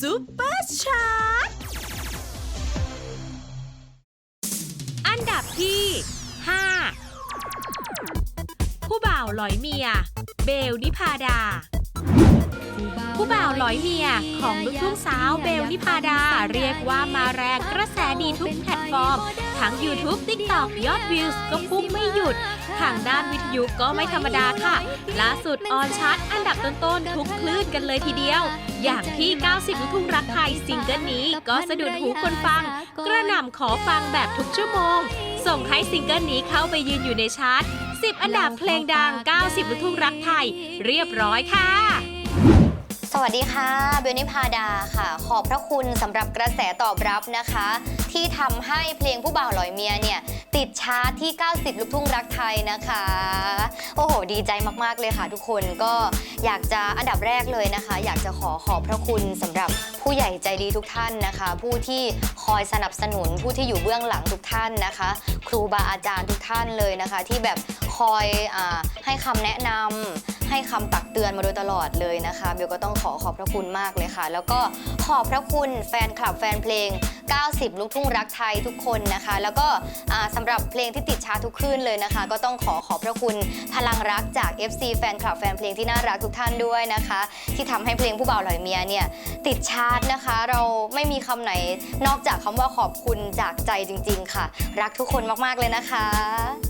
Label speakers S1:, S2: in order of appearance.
S1: ซูเปอร์ชาร์ตอันดับที่ 5 ผู้บ่าวหลอยเมีย เบลนิพาดา ผู้บ่าวหลอยเมียของลูกทุ่งสาวเบลนิพาดา เรียกว่ามาแรงกระแสดีทุกแพลตฟอร์ม ทั้ง YouTube TikTok ยอดวิวก็พุ่งไม่หยุด ทางด้านวิทยุก็ไม่ธรรมดาค่ะ ล่าสุดออนชาร์ตอันดับต้นๆทุกคลื่นกันเลยทีเดียว อย่างที่ 90 ลูกทุ่งรักไทยซิงเกิลนี้ก็สะดุดหูคนฟัง กระหน่ำขอฟังแบบทุกชั่วโมง ส่งให้ซิงเกิลนี้เข้าไปยืนอยู่ในชาร์ต10 อันดับเพลงดัง 90 ลูกทุ่งรักไทย เรียบร้อยค่ะ
S2: วัสดีค่ะ เบลนิพาดาค่ะ ขอบพระคุณสำหรับกระแสตอบรับนะคะ ที่ทำให้เพลงผู้บ่าวลอยเมียเนี่ย ติดชาร์ตที่ 90 ลูกทุ่งรักไทยนะคะ โอ้โห ดีใจมาก ๆ เลยค่ะทุกคนก็อยากจะอันดับแรกเลยนะคะ อยากจะขอขอบพระคุณสำหรับผู้ใหญ่ใจดีทุกท่านนะคะ ผู้ที่คอยสนับสนุนผู้ที่อยู่เบื้องหลังทุกท่านนะคะ ครูบาอาจารย์ทุกท่านเลยนะคะ ที่แบบคอยอให้คำแนะนำ ให้คำตักเตือนมาโดยตลอดเลยนะคะเบลก็ต้องขอขอบพระคุณมากเลยค่ะ แล้วก็ขอบพระคุณแฟนคลับแฟนเพลง 90 ลูกทุ่งรักไทยทุกคนนะคะ แล้วก็อ่าสำหรับเพลงที่ติดชาทุกคลื่นเลยนะคะ ก็ต้องขอขอบพระคุณพลังรักจาก FC แฟนคลับแฟนเพลงที่น่ารักทุกท่านด้วยนะคะ ที่ทำให้เพลงผู้บ่าวหลอยเมียเนี่ยติดชาร์ตนะคะ เราไม่มีคำไหนนอกจากคำว่าขอบคุณจากใจจริง ๆ ค่ะ รักทุกคนมากๆเลยนะคะ